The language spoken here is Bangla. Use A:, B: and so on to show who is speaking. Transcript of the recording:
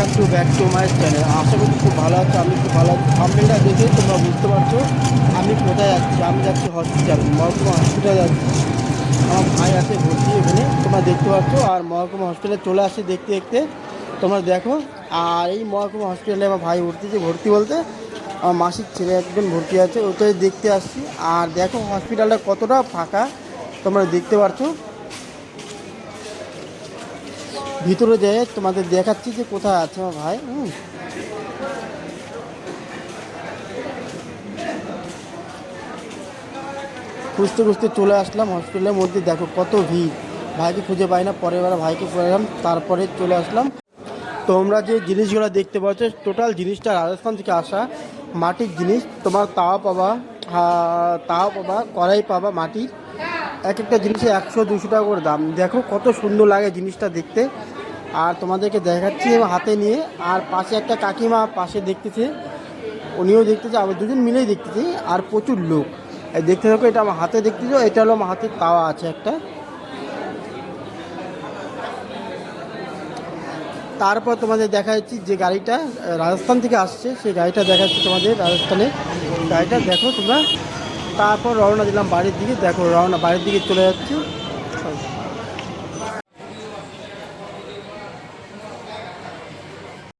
A: Welcome to back to my channel আশা করি খুব ভালো আছে, আমি খুব ভালো আছি। থাম্বেলটা দেখে তোমরা বুঝতে পারছ আমি কোথায় যাচ্ছি আমি যাচ্ছি হসপিটাল মহকুমা হসপিটাল যাচ্ছি আমার ভাই আছে ভর্তি এখানে, তোমরা দেখতে পাচ্ছ। আর মহকুমা হসপিটালে চলে আসছে দেখতে দেখতে। তোমরা দেখো, আর এই মহকুমা হসপিটালে আমার ভাই ভর্তি যে ভর্তি বলতে। আমার মাসির ছেলে একজন ভর্তি আছে, ওটাই দেখতে আসছি। আর দেখো হসপিটালটা কতটা ফাঁকা, তোমরা দেখতে পাচ্ছ ভিতরে যেয়ে তোমাদের দেখাচ্ছি যে কোথায় আছে আমার ভাই, হুম। খুঁজতে খুঁজতে চলে আসলাম হসপিটালের মধ্যে। দেখো কত ভিড়। ভাইকে খুঁজে পাই না, পরের বার ভাইকে পেলাম, তারপরে চলে আসলাম। তোমরা যে জিনিসগুলো দেখতে পাচ্ছ টোটাল জিনিসটা রাজস্থান থেকে আসা মাটির জিনিস। তোমার তাওয়া পাবা তাওয়া পাবা, কড়াই পাবা মাটির। এক একটা জিনিসে একশো দুশো টাকা করে দাম। দেখো কত সুন্দর লাগে জিনিসটা দেখতে। আর তোমাদেরকে দেখাচ্ছি হাতে নিয়ে। আর পাশে একটা কাকিমা পাশে দেখতেছে। উনিও দেখতেছে, আবার দুজন মিলেই দেখতেছি। আর প্রচুর লোক। দেখতে থাকো, এটা আমার হাতে দেখতেছো, এটা হলো আমার হাতে তাওয়া আছে একটা। তারপর তোমাদের দেখা যাচ্ছে যে গাড়িটা, রাজস্থান থেকে আসছে। সেই গাড়িটা দেখাচ্ছি তোমাদের, রাজস্থানে। গাড়িটা দেখো তোমরা। তারপর রওনা দিলাম বাড়ির দিকে। দেখো রওনা বাড়ির দিকে চলে যাচ্ছি।